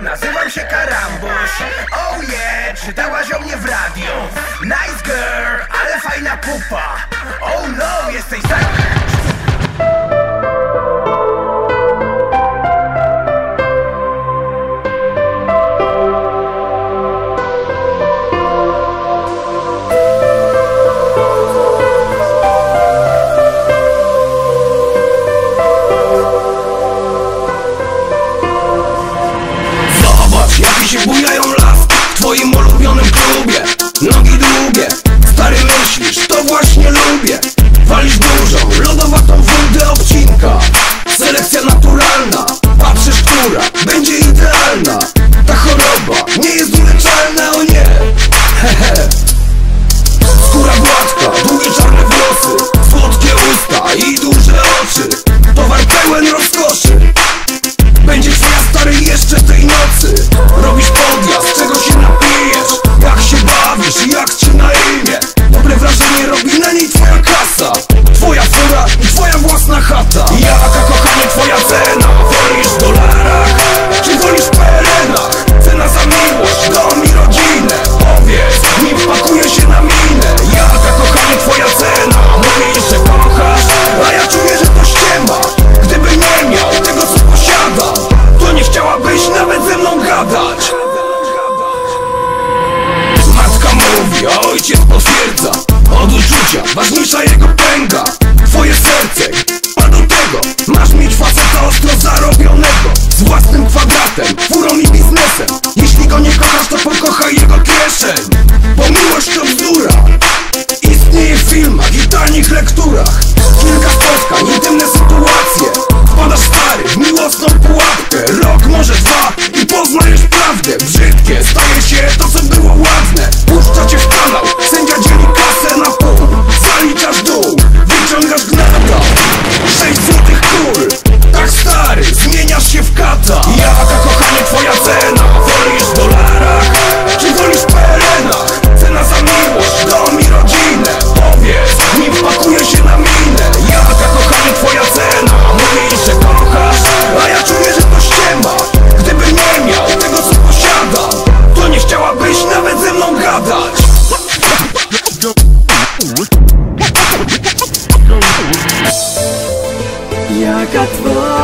nazywam się Karambusz Oh yeah, czytałaś o mnie w radio. Nice girl, ale fajna pupa Nogi długie Stary myślisz, to właśnie lubię. Walisz dużą, lodowatą wódę obcinka. Selekcja naturalna Patrzysz, która będzie idealna. Ta choroba nie jest uleczalna, o nie. Hehe Skóra gładka, długie czarne włosy Słodkie usta i duże oczy. Towar pełen rozkoszy. Będzie twoja stary jeszcze tej nocy ojciec potwierdza Od uczucia ważniejsza jego pęga. Twoje serce ma do tego Masz mieć faceta ostro zarobionego. Z własnym kwadratem, furą i biznesem. Jeśli go nie kochasz, to pokochaj jego kieszeń Bo miłość to bzdura Istnieje w filmach i tanich lekturach. Kilka spotkań, intymne sytuacje. Wpadasz stary w miłosną pułapkę. Rok, może dwa i poznajesz prawdę kata Jaka kochanie twoja cena? Wolisz w dolarach? Czy wolisz w pelenach? Cena za miłość, dom i rodzinę Powiedz, nim wpakuje się na minę Jaka kochanie twoja cena? Mówisz, że kochasz, a ja czuję, że to ściema Gdyby nie miał tego co posiada To nie chciałabyś nawet ze mną gadać Jaka twoja,